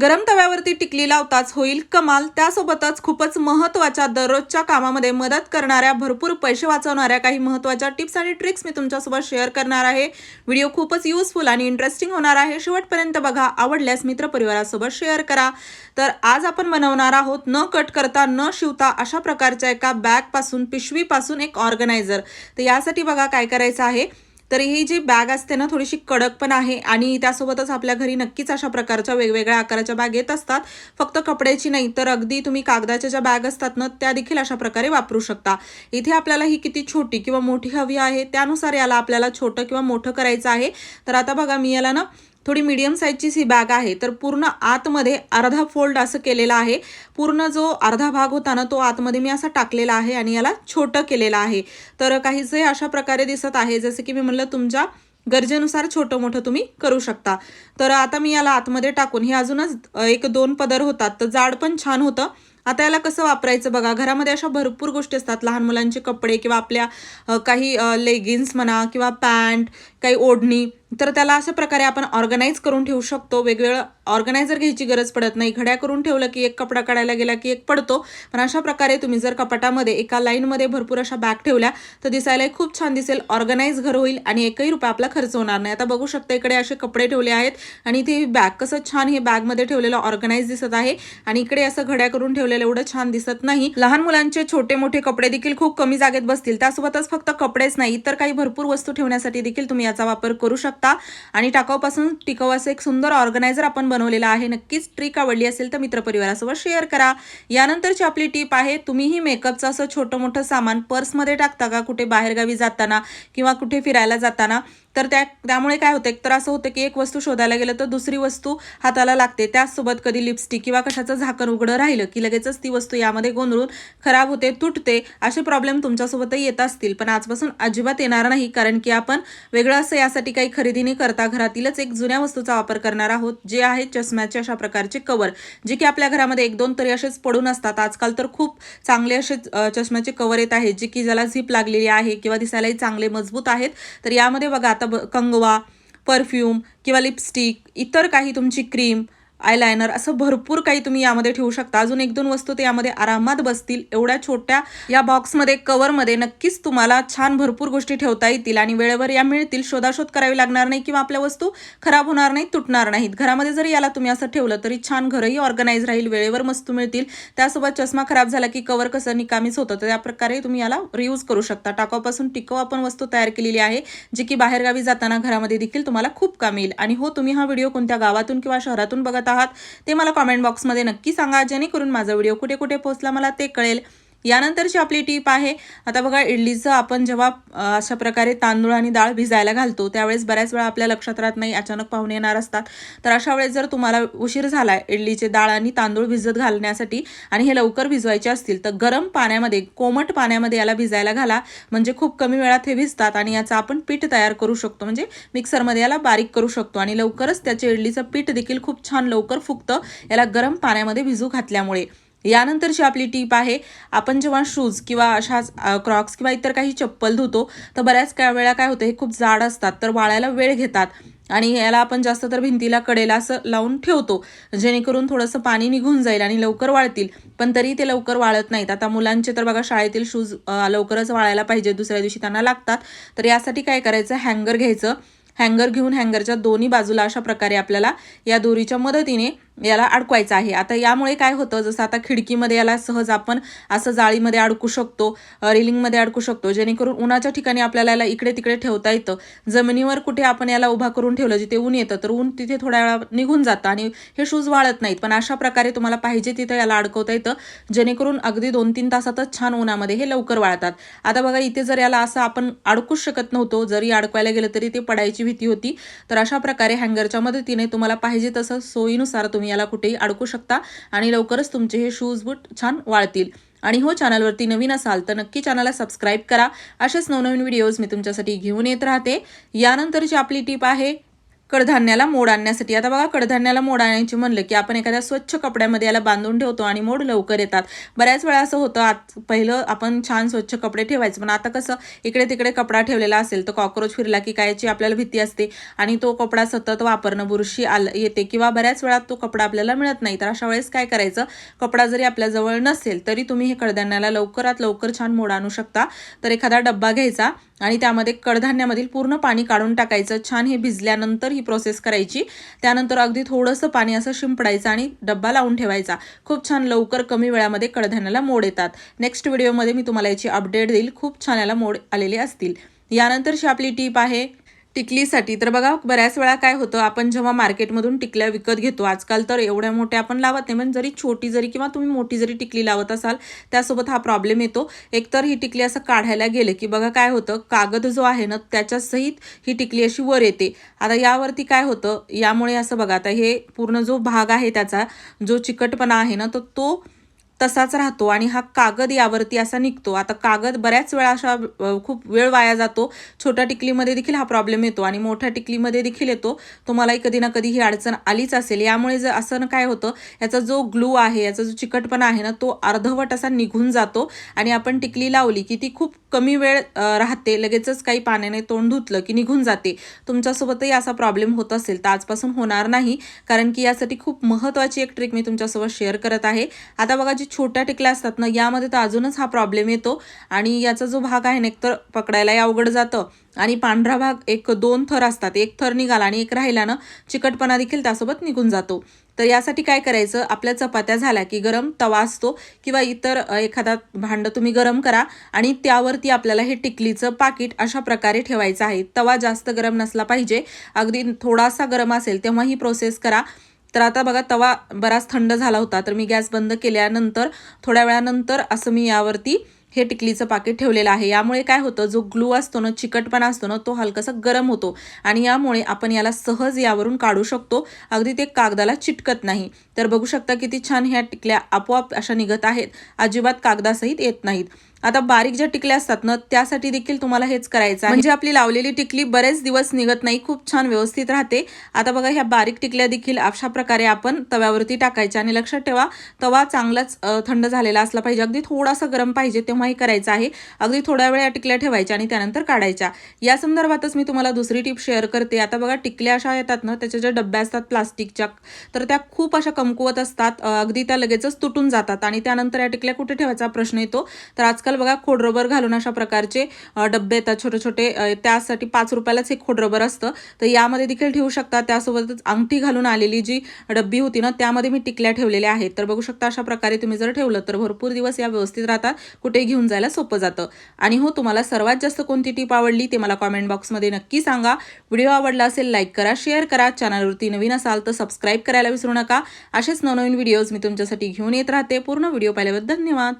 गरम तव्यावरती टिकली लावताच होईल कमाल. त्यासोबतच खूपच महत्त्वाच्या दररोजच्या कामामध्ये मदत करणाऱ्या भरपूर पैसे वाचवणाऱ्या काही महत्त्वाच्या टिप्स आणि ट्रिक्स मी तुमच्यासोबत शेअर करणार आहे. व्हिडिओ खूपच युजफुल आणि इंटरेस्टिंग होणार आहे. शेवटपर्यंत बघा आवडल्यास मित्रपरिवारासोबत शेअर करा. तर आज आपण बनवणार आहोत न कट करता न शिवता अशा प्रकारच्या एका बॅगपासून पिशवीपासून एक ऑर्गनायझर तर यासाठी बघा काय करायचं आहे. तर ही जी बॅग असते ना थोडीशी कडक पण आहे आणि त्यासोबतच आपल्या घरी नक्कीच अशा प्रकारच्या वेगवेगळ्या आकाराच्या बॅग येत असतात. फक्त कपड्याची नाही तर अगदी तुम्ही कागदाच्या ज्या बॅग असतात ना त्या देखील अशा प्रकारे वापरू शकता. इथे आपल्याला ही किती छोटी किंवा मोठी हवी आहे त्यानुसार याला आपल्याला छोटं किंवा मोठं करायचं आहे. तर आता बघा मी याला ना थोडी मीडियम साईजचीच ही बॅग आहे तर पूर्ण आतमध्ये अर्धा फोल्ड असं केलेला आहे. पूर्ण जो अर्धा भाग होता ना तो आतमध्ये मी असा टाकलेला आहे आणि याला छोटं केलेलं आहे. तर काहीसे अशा प्रकारे दिसत आहे जसं की मी म्हणलं तुमच्या गरजेनुसार छोटं मोठं तुम्ही करू शकता. तर आता मी याला आतमध्ये टाकून हे अजूनच एक दोन पदर होतात तर जाड पण छान होतं. आता याला कसं वापरायचं बघा? घरामध्ये अशा भरपूर गोष्टी असतात. लहान मुलांचे कपडे किंवा आपल्या काही लेगिन्स म्हणा किंवा पॅन्ट काही ओढणी तर त्याला अशा प्रकारे आपण ऑर्गनाईज करून ठेवू शकतो. वेगवेगळं ऑर्गनायझर घ्यायची गरज पडत नाही. घड्या करून ठेवलं की एक कपडा काढायला गेला की एक पडतो. पण अशा प्रकारे तुम्ही जर कपाटामध्ये एका लाईनमध्ये भरपूर अशा बॅग ठेवल्या तर दिसायलाही खूप छान दिसेल. ऑर्गनाईज घर होईल आणि एकही रुपया आपला खर्च होणार नाही. आता बघू शकता इकडे असे कपडे ठेवले आहेत आणि ते बॅग कसं छान हे बॅगमध्ये ठेवलेलं ऑर्गनाईज दिसत आहे. आणि इकडे असं घड्या करून ठेवलेलं एवढं छान दिसत नाही. लहान मुलांचे छोटे मोठे कपडे देखील खूप कमी जागेत बसतील. त्यासोबतच फक्त कपडेच नाही तर काही भरपूर वस्तू ठेवण्यासाठी देखील तुम्ही याचा वापर करू शकता. आणि टाकाऊपासून टिकाऊ असं एक सुंदर ऑर्गनायझर आपण बनवलेला आहे. नक्कीच ट्रिक आवडली असेल तर मित्रपरिवारासोबत शेअर करा. यानंतरची आपली टीप आहे तुम्हीही मेकअपचं असं छोटं मोठं सामान पर्समध्ये टाकता का? कुठे बाहेरगावी जाताना किंवा कुठे फिरायला जाताना? तर त्या त्यामुळे काय होतं एक तर असं होतं की एक वस्तू शोधायला गेलं तर दुसरी वस्तू हाताला लागते. त्याचसोबत कधी लिपस्टिक किंवा कशाचं झाकण उघडं राहिलं की लगेचच ती वस्तू यामध्ये गोंधळून खराब होते तुटते असे प्रॉब्लेम तुमच्यासोबतही येत असतील. पण आजपासून अजिबात येणार नाही कारण की आपण वेगळं असं यासाठी काही खरेदी न करता घरातीलच एक जुन्या वस्तूचा वापर करणार आहोत जे आहे चष्म्याचे अशा प्रकारचे कवर जे की आपल्या घरामध्ये एक दोन तरी असेच पडून असतात. आजकाल तर खूप चांगले असे चष्म्याचे कवर येत आहेत जे की ज्याला झीप लागलेली आहे किंवा दिसायलाही चांगले मजबूत आहेत. तर यामध्ये बघा आता ब- कंगवा परफ्यूम किंवा लिपस्टिक इतर काही तुमची क्रीम आयलायनर असं भरपूर काही तुम्ही यामध्ये ठेवू शकता. अजून एक दोन वस्तू ते यामध्ये आरामात बसतील. एवढ्या छोट्या या बॉक्समध्ये कवरमध्ये नक्कीच तुम्हाला छान भरपूर गोष्टी ठेवता येतील आणि वेळेवर या मिळतील. शोधाशोध करावी लागणार नाही किंवा आपल्या वस्तू खराब होणार नाही तुटणार नाहीत. घरामध्ये जरी याला तुम्ही असं ठेवलं तरी छान घरही ऑर्गनाईज राहील वेळेवर वस्तू मिळतील. त्यासोबत चष्मा खराब झाला की कवर कसं निकामीच होतं तर त्या प्रकारे तुम्ही याला रियूज करू शकता. टाकापासून टिकाऊ आपण वस्तू तयार केलेली आहे जी की बाहेरगावी जाताना घरामध्ये देखील तुम्हाला खूप काम येईल. आणि हो तुम्ही हा व्हिडिओ कोणत्या गावातून किंवा शहरातून बघत आहात ते मला कॉमेंट बॉक्समध्ये नक्की सांगा. जेणेकरून माझा व्हिडिओ कुठे कुठे पोहोचला मला ते कळेल. यानंतरची आपली टीप आहे आता बघा इडलीचं आपण जेव्हा अशा प्रकारे तांदूळ आणि डाळ भिजायला घालतो त्यावेळेस बऱ्याच वेळा आपल्या लक्षात राहत नाही अचानक पाहुणे येणार असतात. तर अशा वेळेस जर तुम्हाला उशीर झाला इडलीचे डाळ आणि तांदूळ भिजत घालण्यासाठी आणि हे लवकर भिजवायचे असतील तर गरम पाण्यामध्ये कोमट पाण्यामध्ये याला भिजायला घाला. म्हणजे खूप कमी वेळात हे भिजतात आणि याचं आपण पीठ तयार करू शकतो. म्हणजे मिक्सरमध्ये याला बारीक करू शकतो आणि लवकरच त्याचे इडलीचं पीठ देखील खूप छान लवकर फुगतं याला गरम पाण्यामध्ये भिजू घातल्यामुळे. यानंतरची आपली टीप आहे आपण जेव्हा शूज किंवा अशा क्रॉक्स किंवा इतर काही चप्पल धुतो तर बऱ्याच काय वेळा काय होतं हे खूप जाड असतात तर वाळायला वेळ घेतात. आणि याला आपण जास्त तर भिंतीला कडेला असं लावून ठेवतो जेणेकरून थोडंसं पाणी निघून जाईल आणि लवकर वाळतील. पण तरी ते लवकर वाळत नाहीत. आता मुलांचे तर बघा शाळेतील शूज लवकरच वाळायला पाहिजे दुसऱ्या दिवशी त्यांना लागतात. तर यासाठी काय करायचं हँगर घ्यायचं. हँगर घेऊन हँगरच्या दोन्ही बाजूला अशा प्रकारे आपल्याला या दोरीच्या मदतीने याला अडकवायचं आहे. आता यामुळे काय होतं जसं आता खिडकीमध्ये याला सहज आपण असं जाळीमध्ये अडकू शकतो रेलिंगमध्ये अडकू शकतो. जेणेकरून उन्हाच्या ठिकाणी आपल्याला याला इकडे तिकडे ठेवता येतं. जमिनीवर कुठे आपण याला उभा करून ठेवलं जिथे ऊन येतं तर ऊन तिथे थोड्या वेळा निघून जातं आणि हे शूज वाळत नाहीत. पण अशा प्रकारे तुम्हाला पाहिजे तिथं याला अडकवता येतं. जेणेकरून अगदी दोन तीन तासातच छान उन्हामध्ये हे लवकर वाळतात. आता बघा इथे जर याला असं आपण अडकूच शकत नव्हतो जरी अडकवायला गेलं तरी ते पडायची भीती होती. तर अशा प्रकारे हँगरच्या मदतीने तुम्हाला पाहिजे तसं सोयीनुसार तुम्ही याला कुठेही अडकू शकता आणि लवकरच तुमचे हे शूज बूट छान वाळतील. आणि हो चॅनलवरती नवीन असाल तर नक्की चॅनलला सबस्क्राईब करा. असेच नवनवीन व्हिडिओज मी तुमच्यासाठी घेऊन येत राहते. यानंतरची आपली टीप आहे कडधान्याला मोड आणण्यासाठी. आता बघा कडधान्याला मोड आणायची म्हणलं की आपण एखाद्या स्वच्छ कपड्यामध्ये याला बांधून ठेवतो आणि मोड लवकर येतात. बऱ्याच वेळा असं होतं आत पहिलं आपण छान स्वच्छ कपडे ठेवायचं. पण आता कसं इकडे तिकडे कपडा ठेवलेला असेल तर कॉक्रोच फिरला की कायची आपल्याला भीती असते आणि तो कपडा सतत वापरणं बुरशी आल येते किंवा बऱ्याच वेळा तो कपडा आपल्याला मिळत नाही. तर अशा वेळेस काय करायचं कपडा जरी आपल्याजवळ नसेल तरी तुम्ही हे कडधान्याला लवकरात लवकर छान मोड आणू शकता. तर एखादा डब्बा घ्यायचा आणि त्यामध्ये कडधान्यामधील पूर्ण पाणी काढून टाकायचं. छान हे भिजल्यानंतर ही प्रोसेस करायची. त्यानंतर अगदी थोडंसं पाणी असं शिंपडायचं आणि डब्बा लावून ठेवायचा. खूप छान लवकर कमी वेळामध्ये कडधान्याला मोड येतात. नेक्स्ट व्हिडिओमध्ये मी तुम्हाला याची अपडेट देईल. खूप छान याला मोड आलेले असतील. यानंतरची आपली टीप आहे टिकलीसाठी. तर बघा बऱ्याच वेळा काय होतं आपण जेव्हा मार्केटमधून टिकल्या विकत घेतो आजकाल तर एवढ्या मोठ्या आपण लावत नाही पण जरी छोटी जरी किंवा तुम्ही मोठी जरी टिकली लावत असाल त्यासोबत हा प्रॉब्लेम येतो. एकतर ही टिकली असं काढायला गेलं की बघा काय होतं कागद जो आहे ना त्याच्या सहित ही टिकली अशी वर येते. आता यावरती काय होतं यामुळे असं बघा आता हे पूर्ण जो भाग आहे त्याचा जो चिकटपणा आहे ना तर तो तसाच राहतो आणि हा कागद यावरती असा निघतो. आता कागद बऱ्याच वेळा अशा खूप वेळ वाया जातो. छोट्या टिकलीमध्ये देखील हा प्रॉब्लेम येतो आणि मोठ्या टिकलीमध्ये देखील येतो. तुम्हालाही कधी ना कधी ही अडचण आलीच असेल. यामुळे जर असं काय होतं याचा जो ग्लू आहे याचा जो चिकटपणा आहे ना तो अर्धवट असा निघून जातो आणि आपण टिकली लावली की ती खूप कमी वेळ राहते. लगेचच काही पाण्याने तोंड धुतलं की निघून जाते. तुमच्यासोबतही असा प्रॉब्लेम होत असेल. तर आजपासून होणार नाही. कारण की यासाठी खूप महत्त्वाची एक ट्रिक मी तुमच्यासोबत शेअर करत आहे. आता बघा जी छोट्या टिकल्या असतात ना यामध्ये तर अजूनच हा प्रॉब्लेम येतो. आणि याचा जो भाग आहे ना एकतर पकडायलाही अवघड जातं. आणि पांढरा भाग एक दोन थर असतात. एक थर निघाला आणि एक राहिला ना चिकटपणा देखील त्यासोबत निघून जातो. तर यासाठी काय करायचं? आपल्या चपात्या झाल्या की गरम तवा असतो किंवा इतर एखादा भांडं तुम्ही गरम करा आणि त्यावरती आपल्याला हे टिकलीचं पाकिट अशा प्रकारे ठेवायचं आहे. तवा जास्त गरम नसला पाहिजे. अगदी थोडासा गरम असेल तेव्हा ही प्रोसेस करा. तर आता बघा तवा बराच थंड झाला होता तर मी गॅस बंद केल्यानंतर थोड्या वेळानंतर असं मी यावरती हे टिकलीचं पाकिट ठेवलेलं आहे. यामुळे काय होतं जो ग्लू असतो ना चिकटपणा असतो ना तो हलकासा गरम होतो. आणि यामुळे आपण याला सहज यावरून काढू शकतो. अगदी ते कागदाला चिटकत नाही. तर बघू शकता किती छान ह्या टिकल्या आपोआप अशा निघत आहेत. अजिबात कागदासहित येत नाहीत. आता बारीक ज्या टिकल्या असतात ना त्यासाठी देखील तुम्हाला हेच करायचं आहे. म्हणजे आपली लावलेली टिकली बरेच दिवस निघत नाही खूप छान व्यवस्थित राहते. आता बघा ह्या बारीक टिकल्या देखील अशा प्रकारे आपण तव्यावरती टाकायच्या. आणि लक्षात ठेवा तवा चांगलाच थंड झालेला असला पाहिजे. अगदी थोडासा गरम पाहिजे तेव्हा तेव्हाही करायचं आहे. अगदी थोड्या वेळ या टिकल्या ठेवायच्या आणि त्यानंतर काढायच्या. या संदर्भातच मी तुम्हाला दुसरी टिप शेअर करते. आता बघा टिकल्या अशा येतात ना त्याच्या ज्या डब्या असतात प्लास्टिकच्या तर त्या खूप अशा कमकुवत असतात. अगदी त्या लगेचच तुटून जातात आणि त्यानंतर या टिकल्या कुठे ठेवायचा प्रश्न येतो? तर आजकाल बघा खोडरबर घालून अशा प्रकारचे डब्बे येतात छोटे छोटे त्यासाठी पाच रुपयालाच एक खोडरबर असतं. तर यामध्ये देखील ठेवू शकता. त्यासोबतच अंगठी घालून आलेली जी डब्बी होती ना त्यामध्ये मी टिकल्या ठेवलेल्या आहेत. तर बघू शकता अशा प्रकारे तुम्ही जर ठेवलं तर भरपूर दिवस या व्यवस्थित राहतात. कुठे घेऊन जायला सोपं जातं. आणि हो तुम्हाला सर्वात जास्त कोणती टीप आवडली ते मला कॉमेंट बॉक्समध्ये नक्की सांगा. व्हिडिओ आवडला असेल लाईक करा शेअर करा. चॅनलवरती नवीन असाल तर सबस्क्राईब करायला विसरू नका. असेच नवनवीन व्हिडिओज मी तुमच्यासाठी घेऊन येत राहते. पूर्ण व्हिडिओ पाहिल्याबद्दल धन्यवाद.